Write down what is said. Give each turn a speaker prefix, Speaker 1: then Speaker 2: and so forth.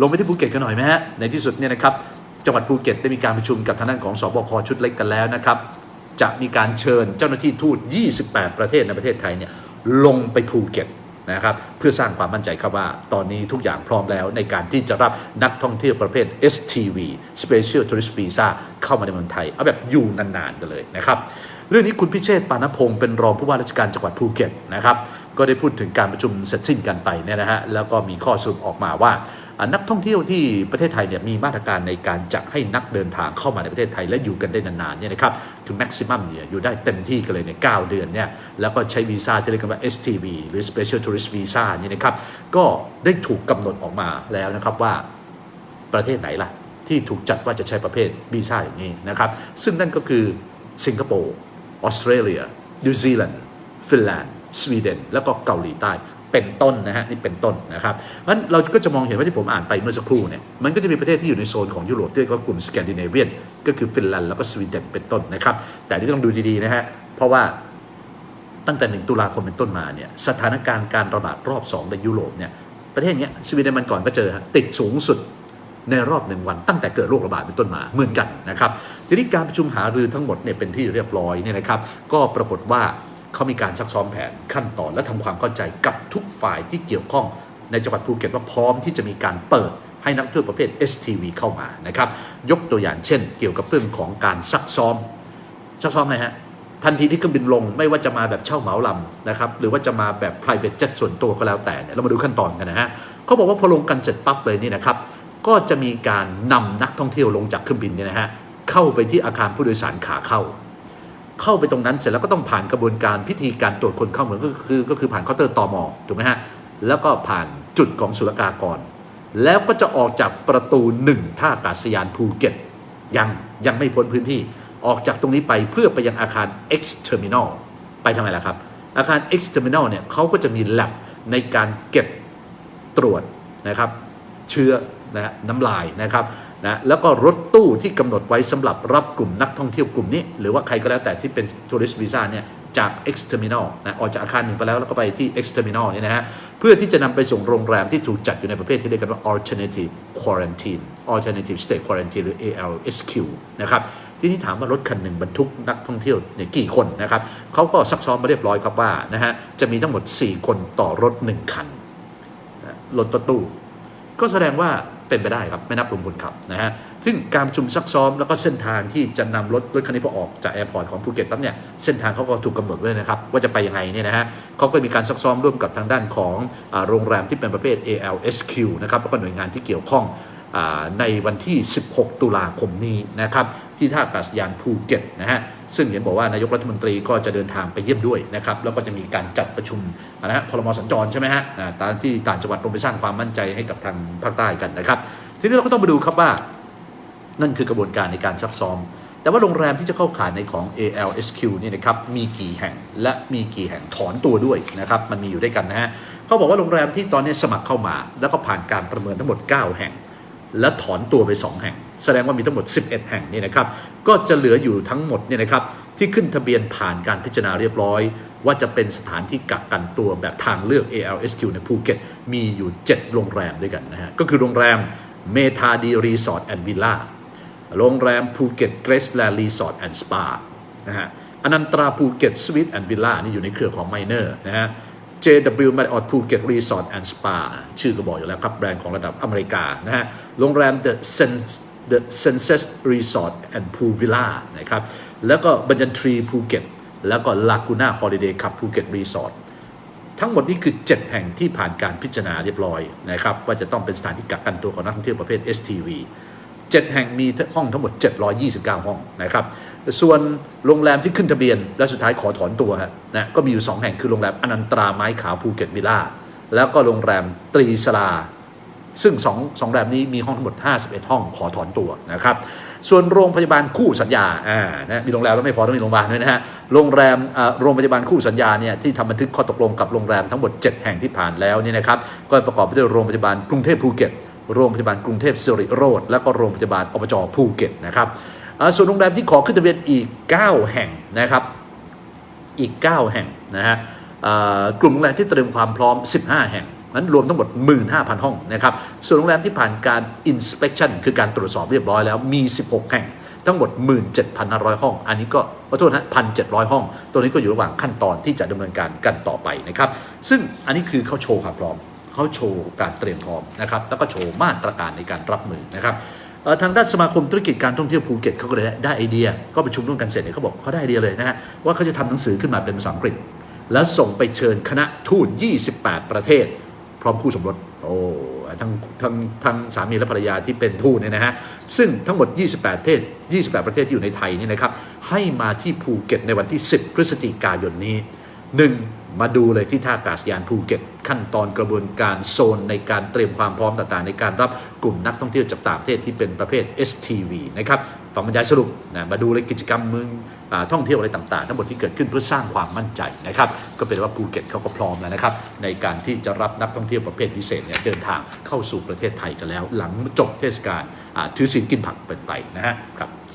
Speaker 1: ลงไปที่ภูเก็ตกันหน่อยไหมฮะ ในที่สุดเนี่ยนะครับ จังหวัดภูเก็ตได้มีการประชุมกับทางด้านของสบคชุดเล็กกันแล้วนะครับ จะมีการเชิญเจ้าหน้าที่ทูต 28 ประเทศในประเทศไทยเนี่ยลงไปภูเก็ตนะครับเพื่อสร้างความมั่นใจครับว่า ตอนนี้ทุกอย่างพร้อมแล้วในการที่จะรับนักท่องเที่ยวประเภท STV Special Tourist Visa เข้ามาในเมืองไทย เอาแบบอยู่นานๆกันเลยนะครับ เรื่องนี้คุณพิเชษฐ์ปานพงศ์เป็นรองผู้ว่าราชการจังหวัดภูเก็ตนะครับ ก็ได้พูดถึงการประชุมเสร็จสิ้นกันไปเนี่ยนะฮะแล้วก็มีข้อสรุปออกมาว่า นักท่องเที่ยวที่ประเทศไทยเนี่ยมีมาตรการในการจะให้นักเดินทางเข้ามาในประเทศไทยและอยู่กันได้นานๆเนี่ยนะครับถึงแม็กซิมัมเนี่ยอยู่ได้เต็มที่กันเลยเนี่ยเดือนเนี่ยแล้วก็ใช้วีซ่าที่เรียกกันว่า STV หรือ Special Tourist Visa เนี่ยนะครับก็ได้ถูกกำหนดออกมาแล้วนะครับว่าประเทศไหนล่ะ ที่ถูกจัดว่าจะใช้ประเภทวีซ่าอย่างนี้นะครับซึ่งนั่นก็คือสิงคโปร์ออสเตรเลียนิวซีแลนด์ฟินแลนด์ สวีเดนแล้วก็เกาหลีใต้เป็นต้นนะฮะนี่เป็นต้นนะครับงั้นเราก็จะมองเห็นว่าที่ผมอ่านไปเมื่อสักครู่เนี่ยมันก็จะมีประเทศที่อยู่ในโซนของยุโรปที่เรียกว่ากลุ่มสแกนดิเนเวียนก็คือฟินแลนด์แล้วก็สวีเดนเป็นต้นนะครับแต่ที่ต้องดูดีๆนะฮะเพราะว่าตั้งแต่ 1 ตุลาคมเป็นต้นมาเนี่ยสถานการณ์การระบาดรอบ 2 ในยุโรปเนี่ยประเทศเนี้ยสวีเดนมันก่อนก็เจอติดสูงสุดในรอบหนึ่งวันตั้งแต่เกิดโรคระบาดเป็นต้นมาเหมือนกันนะครับทีนี้การประชุมหารือทั้งหมดเนี่ยเป็นที่เรียบร้อยเนี่ยนะครับก็ปรากฏว่า เขามีการซักซ้อมแผนขั้นตอนและทำความเข้าใจกับทุกฝ่ายที่เกี่ยวข้องในจังหวัดภูเก็ตว่าพร้อมที่จะมีการเปิดให้นักท่องเที่ยวประเภท STV เข้ามานะครับ ยกตัวอย่างเช่น เกี่ยวกับเรื่องของการซักซ้อม ซักซ้อมอะไรฮะทันทีที่เครื่องบินลงไม่ว่าจะมาแบบเช่าเหมาลำนะครับหรือว่าจะมาแบบ private jet ส่วนตัวก็แล้วแต่เนี่ยเรามาดูขั้นตอนกันนะฮะเขาบอกว่าพอลงกันเสร็จปั๊บเลยนี่นะครับก็จะมีการนำนักท่องเที่ยวลงจากเครื่องบินเนี่ยนะฮะเข้าไปที่อาคารผู้โดยสารขาเข้า เข้าไปตรงนั้นเสร็จแล้วก็ต้องผ่านกระบวนการพิธีการตรวจคนเข้าเมืองก็คือก็คือผ่านเคาน์เตอร์ตอมอถูกไหมฮะแล้วก็ผ่านจุดของศุลกากร แล้วก็จะออกจากประตูหนึ่งท่าอากาศยานภูเก็ต ยังยังไม่พ้นพื้นที่ออกจากตรงนี้ไปเพื่อไปยังอาคาร X Terminal ไปทำไมล่ะครับ อาคาร X Terminal เนี่ยเขาก็จะมี lab ในการเก็บตรวจนะครับ เชื้อนะน้ำลายนะครับ นะแล้วก็รถตู้ที่กำหนดไว้สำหรับรับกลุ่มนักท่องเที่ยวกลุ่มนี้ หรือว่าใครก็แล้วแต่ที่เป็น tourist visa เนี่ยจาก X Terminal นะออกจากอาคารหนึ่งไปแล้วแล้วก็ไปที่ X Terminal เนี่ยนะฮะเพื่อที่จะนำไปส่งโรงแรมที่ถูกจัดอยู่ในประเภทที่เรียกกันว่า alternative quarantine alternative state quarantine หรือ ALSQ นะครับทีนี้ถามว่ารถคันหนึ่งบรรทุกนักท่องเที่ยวเนี่ยกี่คนนะครับเขาก็ซักซ้อมมาเรียบร้อยครับว่านะฮะจะมีทั้งหมด 4 คนต่อรถ 1 คันรถตู้ก็แสดงว่า เป็นไปได้ครับไม่นับรวมคนขับนะฮะซึ่งการประชุมซักซ้อมแล้วก็เส้นทางที่จะนำรถรถคันนี้พอออกจากแอร์พอร์ตของภูเก็ตปั๊บเนี่ยเส้นทางเขาก็ถูกกำหนดไว้นะครับว่าจะไปยังไงเนี่ยนะฮะเขาก็มีการซักซ้อมร่วมกับทางด้านของอโรงแรมที่เป็นประเภท ALSQ นะครับแล้วก็หน่วยงานที่เกี่ยวข้อง ในวันที่ 16 ตุลาคมนี้นะครับที่ท่าอากาศยานภูเก็ตนะฮะซึ่งเห็นบอกว่านายกรัฐมนตรีก็จะเดินทางไปเยี่ยมด้วยนะครับแล้วก็จะมีการจัดประชุมนะฮะคลมสัญจรใช่ไหมฮะตามที่ต่างจังหวัดลงไปสร้างความมั่นใจให้กับทางภาคใต้กันนะครับ ทีนี้เราก็ต้องมาดูครับว่านั่นคือกระบวนการในการซักซ้อม แต่ว่าโรงแรมที่จะเข้าข่ายในของ ALSQ เนี่ยนะครับมีกี่แห่งและมีกี่แห่งถอนตัวด้วยนะครับมันมีอยู่ด้วยกันนะฮะเขาบอกว่าโรงแรมที่ตอนนี้สมัครเข้ามา แล้วก็ผ่านการประเมินทั้งหมด 9 แห่ง และถอนตัวไป 2 แห่ง แสดงว่ามีทั้งหมด 11 แห่งนี่นะครับ ก็จะเหลืออยู่ทั้งหมดเนี่ยนะครับที่ขึ้นทะเบียนผ่านการพิจารณาเรียบร้อย ว่าจะเป็นสถานที่กักกันตัวแบบทางเลือก ALSQ ในภูเก็ตมีอยู่ 7 โรงแรมด้วยกันนะฮะ ก็คือโรงแรมเมทาดีรีสอร์ทแอนด์วิลล่าโรงแรมภูเก็ตเกรสแลนด์รีสอร์ทแอนด์สปานะฮะอนันตราภูเก็ตสวีทแอนด์วิลล่านี่อยู่ในเครือของไมเนอร์นะฮะ JW Marriott Phuket Resort and Spa ชื่อก็บอกอยู่แล้วครับแบรนด์ของระดับอเมริกานะฮะโรงแรม The Sense The Senses Resort and Pool Villa นะครับแล้วก็บัญญันทรีภูเก็ตแล้วก็ Laguna Holiday Club Phuket Resort ทั้งหมดนี้คือ 7 แห่งที่ผ่านการพิจารณาเรียบร้อยนะครับว่าจะต้องเป็นสถานที่กักกันตัวของนักท่องเที่ยวประเภท STV 7 แห่งมีห้องทั้งหมด 729 ห้องนะครับส่วนโรงแรมที่ขึ้นทะเบียน และสุดท้ายขอถอนตัวฮะนะก็มีอยู่ 2 แห่งคือโรงแรมอนันตราไม้ขาวภูเก็ตวิลล่าแล้วก็โรงแรมตรีสลา ซึ่ง2งสองโรงแรมนี้มีห้องทั้งหมด 51 ห้องขอถอนตัวนะครับส่วนโรงพยาบาลคู่สัญญาอ่านะมีโรงแรมแล้วไม่พอต้องมีโรงพยาบาลด้วยนะฮะโรงแรมอ่าโรงพยาบาลคู่สัญญาเนี่ยที่ทำบันทึกข้อตกลงกับโรงแรมทั้งหมด 7 แห่งที่ผ่านแล้วนี่นะครับก็ประกอบไปด้วยโรงพยาบาลกรุงเทพภูเก็ต โรงพยาบาลกรุงเทพสิริโรธและก็โรงพยาบาลอบจภูเก็ตนะครับส่วนโรงแรมที่ขอขึ้นทะเบียนอีก 9 แห่งนะครับอีก 9 แห่งนะฮะกลุ่มโรงแรมที่เตรียมความพร้อม 15 แห่งนั้นรวมทั้งหมด 15,000 ห้องนะครับส่วนโรงแรมที่ผ่านการ inspection คือการตรวจสอบเรียบร้อยแล้วมี 16 แห่งทั้งหมด 17,500 ห้อง อันนี้ก็ขอโทษนะ1,700 ห้อง ตัวนี้ก็อยู่ระหว่างขั้นตอนที่จะดำเนินการกันต่อไปนะครับ ซึ่งอันนี้คือเขาโชว์ความพร้อม เขาโชว์การเตรียมพร้อมนะครับแล้วก็โชว์มาตรการในการรับมือนะครับทางด้านสมาคมธุรกิจการท่องเที่ยวภูเก็ตเขาก็เลยได้ไอเดีย ก็ประชุมร่วมกันเสร็จเนี่ยเขาบอกเขาได้ไอเดียเลยนะฮะว่าเขาจะทำหนังสือขึ้นมาเป็นภาษาอังกฤษ แล้วส่งไปเชิญคณะทูต 28 ประเทศ พร้อมคู่สมรสโอ้ทั้งทั้งทั้งสามีและภรรยาที่เป็นทูตเนี่ยนะฮะซึ่งทั้งหมด 28 ประเทศ 28 ประเทศที่อยู่ในไทยนี่นะครับให้มาที่ภูเก็ตในวันที่ 10 พฤศจิกายนนี้ 1. มาดูเลยที่ท่าอากาศยานภูเก็ต ขั้นตอนกระบวนการโซนในการเตรียมความพร้อมต่างๆ ในการรับกลุ่มนักท่องเที่ยวจากต่างประเทศที่เป็นประเภท STV นะครับฟังบรรยายสรุปนะมาดูเลยกิจกรรมเมืองท่องเที่ยวอะไรต่างๆ ทั้งหมดที่เกิดขึ้นเพื่อสร้างความมั่นใจนะครับก็เป็นว่าภูเก็ตเขาก็พร้อมแล้วนะครับในการที่จะรับนักท่องเที่ยวประเภทพิเศษเนี่ยเดินทางเข้าสู่ประเทศไทยกันแล้ว หลังจบเทศกาลถือศีลกินผักเป็นไปนะครับ